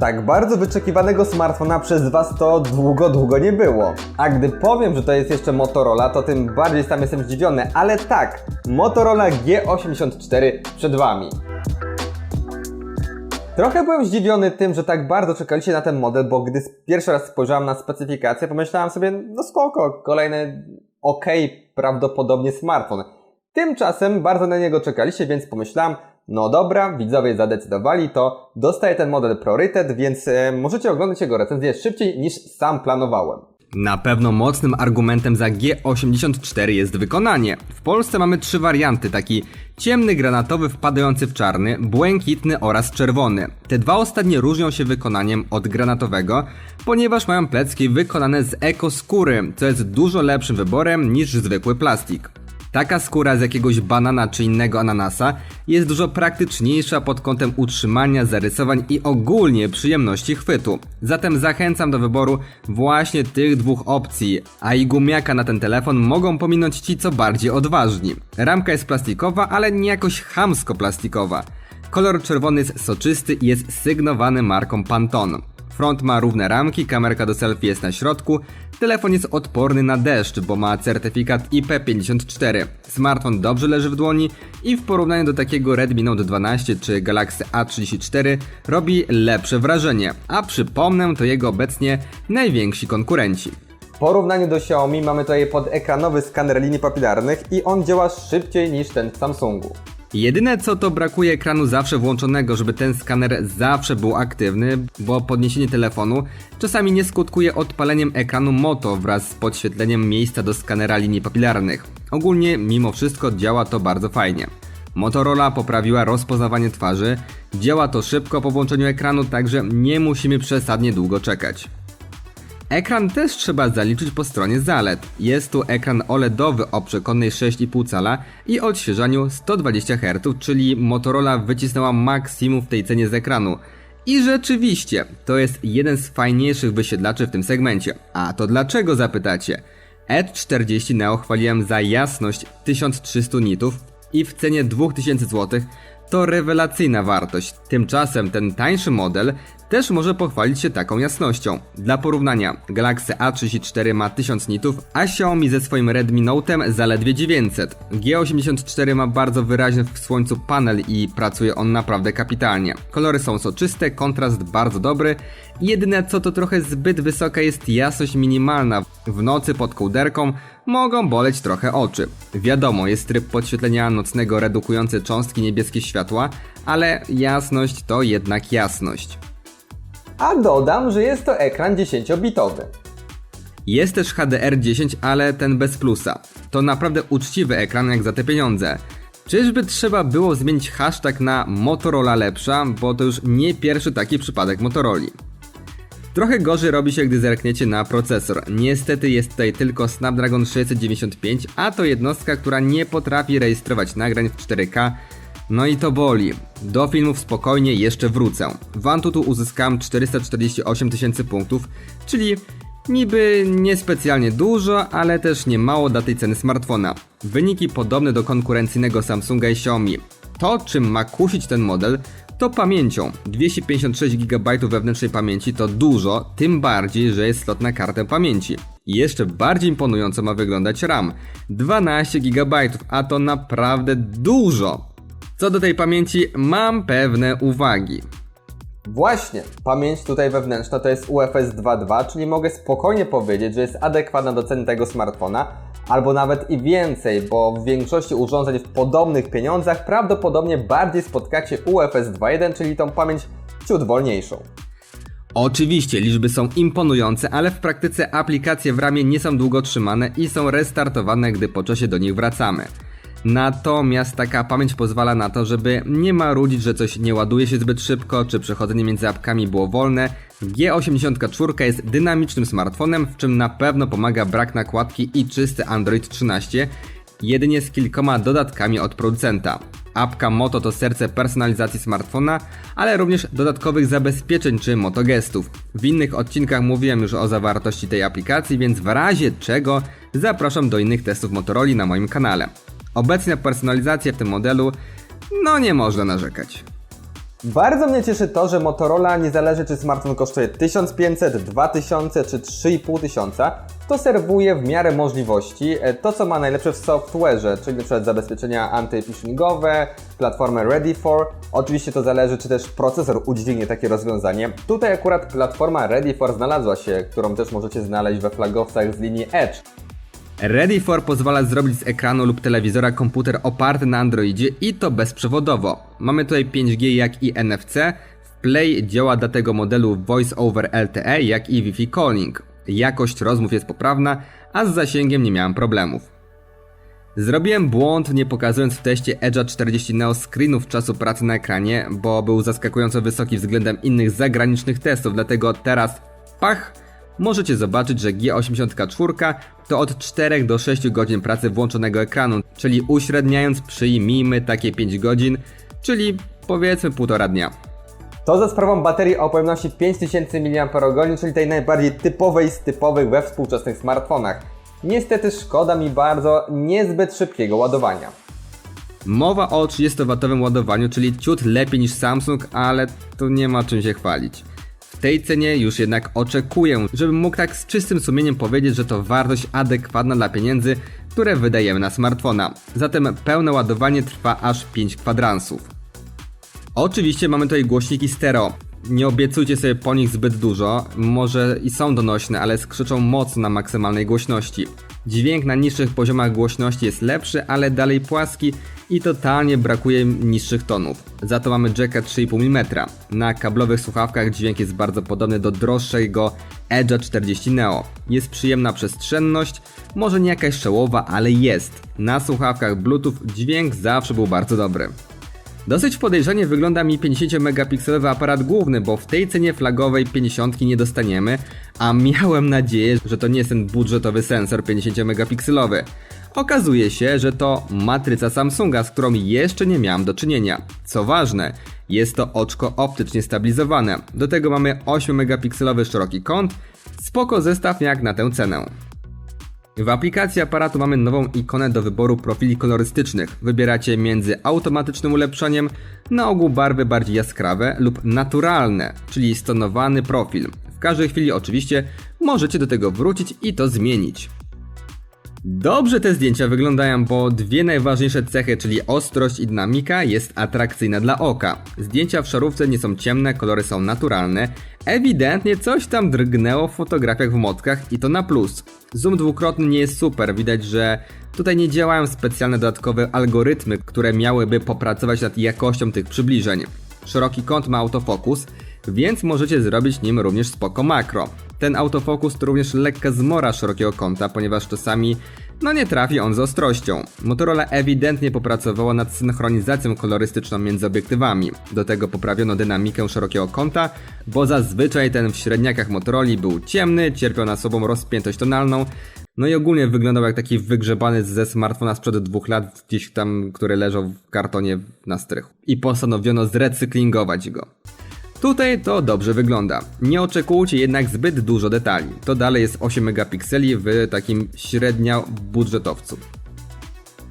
Tak bardzo wyczekiwanego smartfona przez Was to długo, długo nie było. A gdy powiem, że to jest jeszcze Motorola, to tym bardziej sam jestem zdziwiony, ale tak, Motorola G84 przed Wami. Trochę byłem zdziwiony tym, że tak bardzo czekaliście na ten model, bo gdy pierwszy raz spojrzałem na specyfikację, pomyślałem sobie, no spoko, kolejny ok, prawdopodobnie smartfon. Tymczasem bardzo na niego czekaliście, więc pomyślałem, no dobra, widzowie zadecydowali, to dostaję ten model priorytet, więc e, możecie oglądać jego recenzję szybciej niż sam planowałem. Na pewno mocnym argumentem za G84 jest wykonanie. W Polsce mamy trzy warianty, taki ciemny granatowy wpadający w czarny, błękitny oraz czerwony. Te dwa ostatnie różnią się wykonaniem od granatowego, ponieważ mają plecki wykonane z ekoskóry, co jest dużo lepszym wyborem niż zwykły plastik. Taka skóra z jakiegoś banana czy innego ananasa jest dużo praktyczniejsza pod kątem utrzymania zarysowań i ogólnie przyjemności chwytu. Zatem zachęcam do wyboru właśnie tych dwóch opcji, a i gumiaka na ten telefon mogą pominąć ci co bardziej odważni. Ramka jest plastikowa, ale nie jakoś chamsko plastikowa. Kolor czerwony jest soczysty i jest sygnowany marką Pantone. Front ma równe ramki, kamerka do selfie jest na środku, telefon jest odporny na deszcz, bo ma certyfikat IP54. Smartfon dobrze leży w dłoni i w porównaniu do takiego Redmi Note 12 czy Galaxy A34 robi lepsze wrażenie, a przypomnę to jego obecnie najwięksi konkurenci. W porównaniu do Xiaomi mamy tutaj podekranowy skaner linii papilarnych i on działa szybciej niż ten w Samsungu. Jedyne co to brakuje ekranu zawsze włączonego, żeby ten skaner zawsze był aktywny, bo podniesienie telefonu czasami nie skutkuje odpaleniem ekranu Moto wraz z podświetleniem miejsca do skanera linii papilarnych. Ogólnie mimo wszystko działa to bardzo fajnie. Motorola poprawiła rozpoznawanie twarzy, działa to szybko po włączeniu ekranu, także nie musimy przesadnie długo czekać. Ekran też trzeba zaliczyć po stronie zalet. Jest tu ekran OLEDowy o przekonnej 6,5 cala i odświeżaniu 120 Hz, czyli Motorola wycisnęła maksimum w tej cenie z ekranu. I rzeczywiście, to jest jeden z fajniejszych wysiedlaczy w tym segmencie. A to dlaczego zapytacie? Edge 40 Neo chwaliłem za jasność 1300 nitów i w cenie 2000 zł to rewelacyjna wartość. Tymczasem ten tańszy model też może pochwalić się taką jasnością. Dla porównania, Galaxy A34 ma 1000 nitów, a Xiaomi ze swoim Redmi Note'em zaledwie 900. G84 ma bardzo wyraźny w słońcu panel i pracuje on naprawdę kapitalnie. Kolory są soczyste, kontrast bardzo dobry. Jedyne co to trochę zbyt wysoka jest jasność minimalna. W nocy pod kołderką mogą boleć trochę oczy. Wiadomo, jest tryb podświetlenia nocnego redukujący cząstki niebieskie światła, ale jasność to jednak jasność. A dodam, że jest to ekran 10-bitowy. Jest też HDR10, ale ten bez plusa. To naprawdę uczciwy ekran jak za te pieniądze. Czyżby trzeba było zmienić hashtag na Motorola lepsza, bo to już nie pierwszy taki przypadek Motorola. Trochę gorzej robi się, gdy zerkniecie na procesor. Niestety jest tutaj tylko Snapdragon 695, a to jednostka, która nie potrafi rejestrować nagrań w 4K, no i to boli. Do filmów spokojnie jeszcze wrócę. W Antutu uzyskałem 448 tysięcy punktów, czyli niby niespecjalnie dużo, ale też nie mało dla tej ceny smartfona. Wyniki podobne do konkurencyjnego Samsunga i Xiaomi. To, czym ma kusić ten model, to pamięcią. 256 GB wewnętrznej pamięci to dużo, tym bardziej, że jest slot na kartę pamięci. Jeszcze bardziej imponująco ma wyglądać RAM. 12 GB, a to naprawdę dużo. Co do tej pamięci, mam pewne uwagi. Właśnie, pamięć tutaj wewnętrzna to jest UFS 2.2, czyli mogę spokojnie powiedzieć, że jest adekwatna do ceny tego smartfona, albo nawet i więcej, bo w większości urządzeń w podobnych pieniądzach prawdopodobnie bardziej spotkacie UFS 2.1, czyli tą pamięć ciut wolniejszą. Oczywiście liczby są imponujące, ale w praktyce aplikacje w ramie nie są długo trzymane i są restartowane, gdy po czasie do nich wracamy. Natomiast taka pamięć pozwala na to, żeby nie marudzić, że coś nie ładuje się zbyt szybko, czy przechodzenie między apkami było wolne. G84 jest dynamicznym smartfonem, w czym na pewno pomaga brak nakładki i czysty Android 13, jedynie z kilkoma dodatkami od producenta. Apka Moto to serce personalizacji smartfona, ale również dodatkowych zabezpieczeń czy motogestów. W innych odcinkach mówiłem już o zawartości tej aplikacji, więc w razie czego zapraszam do innych testów Motorola na moim kanale. Obecnie na personalizację w tym modelu, no nie można narzekać. Bardzo mnie cieszy to, że Motorola, nie zależy czy smartfon kosztuje 1500, 2000 czy 3500, to serwuje w miarę możliwości e, to, co ma najlepsze w software'ze, czyli np. zabezpieczenia anty-phishingowe, platformę Ready for. Oczywiście to zależy, czy też procesor udźwignie takie rozwiązanie. Tutaj akurat platforma Ready for znalazła się, którą też możecie znaleźć we flagowcach z linii Edge. Ready for pozwala zrobić z ekranu lub telewizora komputer oparty na Androidzie i to bezprzewodowo. Mamy tutaj 5G jak i NFC. W Play działa dla tego modelu Voice over LTE jak i Wi-Fi calling. Jakość rozmów jest poprawna, a z zasięgiem nie miałem problemów. Zrobiłem błąd nie pokazując w teście Edge'a 40 Neo screenów czasu pracy na ekranie, bo był zaskakująco wysoki względem innych zagranicznych testów, dlatego teraz pach możecie zobaczyć, że G84 to od 4 do 6 godzin pracy włączonego ekranu, czyli uśredniając przyjmijmy takie 5 godzin, czyli powiedzmy półtora dnia. To za sprawą baterii o pojemności 5000 mAh, czyli tej najbardziej typowej z typowych we współczesnych smartfonach. Niestety szkoda mi bardzo niezbyt szybkiego ładowania. Mowa o 30W ładowaniu, czyli ciut lepiej niż Samsung, ale tu nie ma czym się chwalić. W tej cenie już jednak oczekuję, żebym mógł tak z czystym sumieniem powiedzieć, że to wartość adekwatna dla pieniędzy, które wydajemy na smartfona. Zatem pełne ładowanie trwa aż 5 kwadransów. Oczywiście mamy tutaj głośniki stereo. Nie obiecujcie sobie po nich zbyt dużo, może i są donośne, ale skrzyczą mocno na maksymalnej głośności. Dźwięk na niższych poziomach głośności jest lepszy, ale dalej płaski i totalnie brakuje niższych tonów. Za to mamy jacka 3,5 mm. Na kablowych słuchawkach dźwięk jest bardzo podobny do droższego Edge'a 40 Neo. Jest przyjemna przestrzenność, może nie jakaś szołowa, ale jest. Na słuchawkach Bluetooth dźwięk zawsze był bardzo dobry. Dosyć podejrzanie wygląda mi 50-megapikselowy aparat główny, bo w tej cenie flagowej 50 nie dostaniemy, a miałem nadzieję, że to nie jest ten budżetowy sensor 50-megapikselowy. Okazuje się, że to matryca Samsunga, z którą jeszcze nie miałem do czynienia. Co ważne, jest to oczko optycznie stabilizowane. Do tego mamy 8-megapikselowy szeroki kąt, spoko zestaw jak na tę cenę. W aplikacji aparatu mamy nową ikonę do wyboru profili kolorystycznych. Wybieracie między automatycznym ulepszeniem, na ogół barwy bardziej jaskrawe lub naturalne, czyli stonowany profil. W każdej chwili oczywiście możecie do tego wrócić i to zmienić. Dobrze te zdjęcia wyglądają, bo dwie najważniejsze cechy, czyli ostrość i dynamika, jest atrakcyjna dla oka. Zdjęcia w szarówce nie są ciemne, kolory są naturalne. Ewidentnie coś tam drgnęło w fotografiach w mockach i to na plus. Zoom dwukrotny nie jest super, widać, że tutaj nie działają specjalne dodatkowe algorytmy, które miałyby popracować nad jakością tych przybliżeń. Szeroki kąt ma autofokus, więc możecie zrobić nim również spoko makro. Ten autofokus to również lekka zmora szerokiego kąta, ponieważ czasami no nie trafi on z ostrością. Motorola ewidentnie popracowała nad synchronizacją kolorystyczną między obiektywami. Do tego poprawiono dynamikę szerokiego kąta, bo zazwyczaj ten w średniakach Motorola był ciemny, cierpiał na sobą rozpiętość tonalną, no i ogólnie wyglądał jak taki wygrzebany ze smartfona sprzed dwóch lat, gdzieś tam, który leżał w kartonie na strychu. I postanowiono zrecyklingować go. Tutaj to dobrze wygląda. Nie oczekujcie jednak zbyt dużo detali. To dalej jest 8 megapikseli w takim średnio budżetowcu.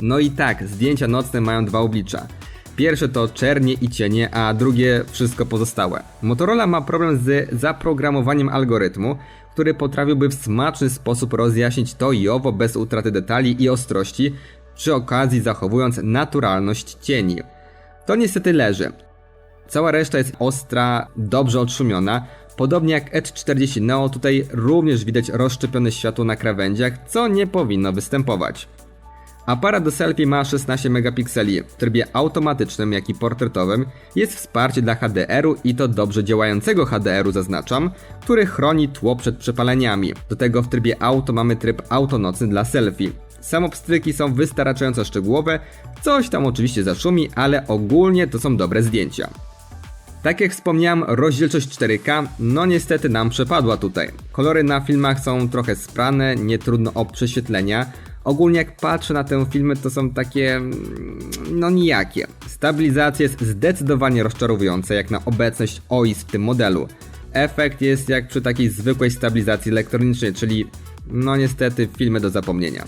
No i tak, zdjęcia nocne mają dwa oblicza. Pierwsze to czernie i cienie, a drugie wszystko pozostałe. Motorola ma problem z zaprogramowaniem algorytmu, który potrafiłby w smaczny sposób rozjaśnić to i owo bez utraty detali i ostrości, przy okazji zachowując naturalność cieni. To niestety leży. Cała reszta jest ostra, dobrze odszumiona. Podobnie jak Edge 40 Neo, tutaj również widać rozszczepione światło na krawędziach, co nie powinno występować. Aparat do selfie ma 16 megapikseli. W trybie automatycznym, jak i portretowym jest wsparcie dla HDR-u i to dobrze działającego HDR-u zaznaczam, który chroni tło przed przepaleniami. Do tego w trybie auto mamy tryb autonocny dla selfie. Samopstryki są wystarczająco szczegółowe, coś tam oczywiście zaszumi, ale ogólnie to są dobre zdjęcia. Tak jak wspomniałem, rozdzielczość 4K, no niestety nam przepadła tutaj. Kolory na filmach są trochę sprane, nie trudno o prześwietlenia. Ogólnie jak patrzę na te filmy, to są takie, mm, no nijakie. Stabilizacja jest zdecydowanie rozczarowująca, jak na obecność OIS w tym modelu. Efekt jest jak przy takiej zwykłej stabilizacji elektronicznej, czyli no niestety filmy do zapomnienia.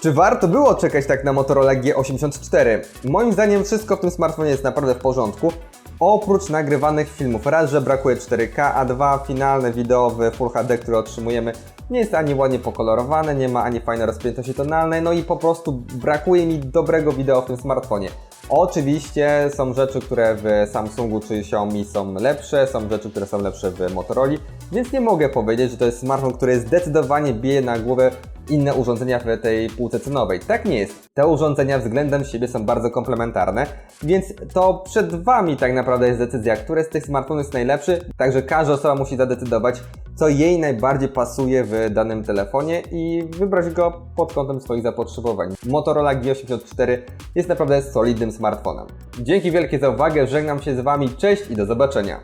Czy warto było czekać tak na Motorola G84? Moim zdaniem wszystko w tym smartfonie jest naprawdę w porządku. Oprócz nagrywanych filmów, raz, że brakuje 4K, a dwa, finalne wideo w Full HD, które otrzymujemy, nie jest ani ładnie pokolorowane, nie ma ani fajnej rozpiętości tonalnej, no i po prostu brakuje mi dobrego wideo w tym smartfonie. Oczywiście są rzeczy, które w Samsungu czy Xiaomi są lepsze, są rzeczy, które są lepsze w Motorola, więc nie mogę powiedzieć, że to jest smartfon, który zdecydowanie bije na głowę inne urządzenia w tej półce cenowej. Tak nie jest. Te urządzenia względem siebie są bardzo komplementarne, więc to przed Wami tak naprawdę jest decyzja, który z tych smartfonów jest najlepszy, także każda osoba musi zadecydować, co jej najbardziej pasuje w danym telefonie i wybrać go pod kątem swoich zapotrzebowań. Motorola G84 jest naprawdę solidnym smartfonem. Dzięki wielkie za uwagę, żegnam się z Wami, cześć i do zobaczenia.